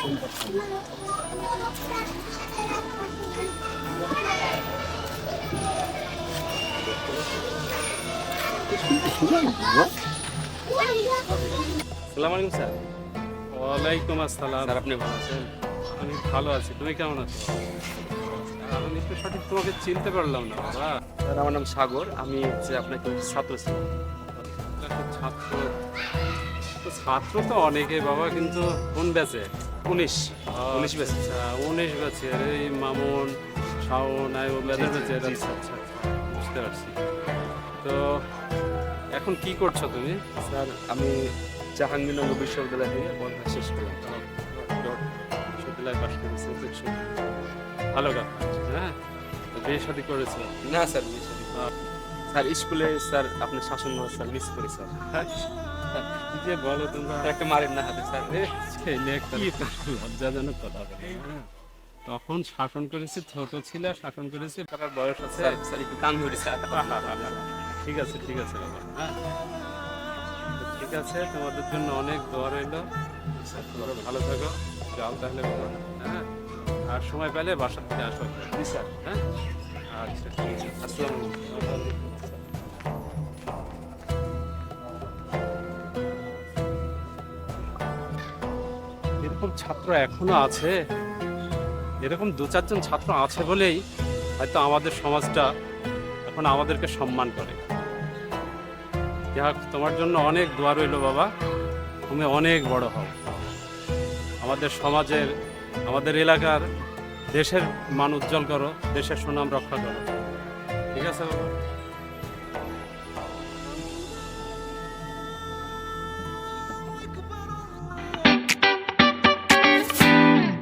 সালাম আলাইকুম স্যার। ওয়ালাইকুম আসসালাম। স্যার আপনি ভালো আছেন? আমি ভালো আছি। তুমি কেমন আছো? আমি সঠিক তোমাকে চিনতে পারলাম না বাবা। স্যার আমার নাম সাগর। আমি হচ্ছে আপনাকে ছাত্র ছিলাম। ছাত্র। তো ছাত্র তো অনেকে বাবা কিন্তু কোন ব্যাচে? উনিশ। উনিশ বেশ আচ্ছা উনিশ ব্যাচের এই মামুন শাওন আয়ুব এদের জি, ব্যাচের আচ্ছা আচ্ছা বুঝতে পারছি। তো এখন কি করছ তুমি? স্যার আমি জাহাঙ্গীরনগর বিশ্ববিদ্যালয় থেকে পড়াশোনা শেষ করলাম। বিশ্ববিদ্যালয় পাশ করেছ ভালো কথা। হ্যাঁ? বিয়ে শাদী করেছ? না স্যার বিয়ে শাদী স্যার স্কুলে স্যার আপনার শাসন স্যার মিস করি স্যার। কি যে বলো তোমরা। একটা মারেন না হাতে স্যার ছেলে কি লজ্জাজনক কথা? তখন শাসন করেছি ছোট ছিল শাসন করেছি। তার বয়স আছে স্যার একটু কান ধরি স্যার ঠিক আছে ঠিক আছে বাবা। হ্যাঁ। ঠিক আছে তোমাদের জন্য অনেক দোয়া রইল। তোমরা ভালো থাকো। যাও তাহলে হ্যাঁ। আর সময় পেলে বাসা থেকে আসো। স্যার হ্যাঁ? আচ্ছা ঠিক আছে। আসসালামু এরকম ছাত্র এখনও আছে? এরকম দু চারজন ছাত্র আছে বলেই হয়তো আমাদের সমাজটা এখন আমাদেরকে সম্মান করে। যাক তোমার জন্য অনেক দোয়া রইল বাবা। তুমি অনেক বড় হও। আমাদের সমাজের, আমাদের এলাকার দেশের মান উজ্জ্বল করো, দেশের সুনাম রক্ষা করো। ঠিক আছে বাবা?